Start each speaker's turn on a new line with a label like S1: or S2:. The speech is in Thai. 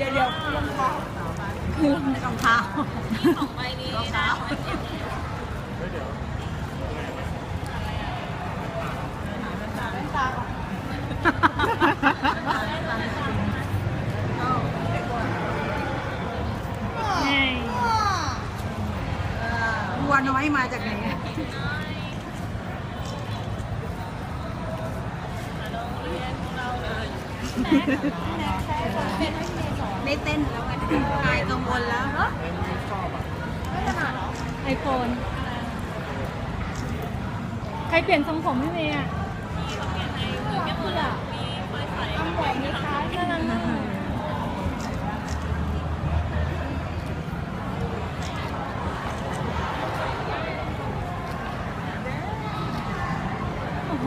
S1: ดี๋ยวเดี๋ยวรองเท้า
S2: คือรองเท้า
S1: ของใบนี้นะ
S2: วัวน้อยมาจากไหนอะ ได้เต้นแล้วไงหายกังวลแล้ว
S3: ไอโฟนใครเปลี่ยนทรงผมให้เมย์อะทำผมมีคล้ายน่ารักมากโอ้โห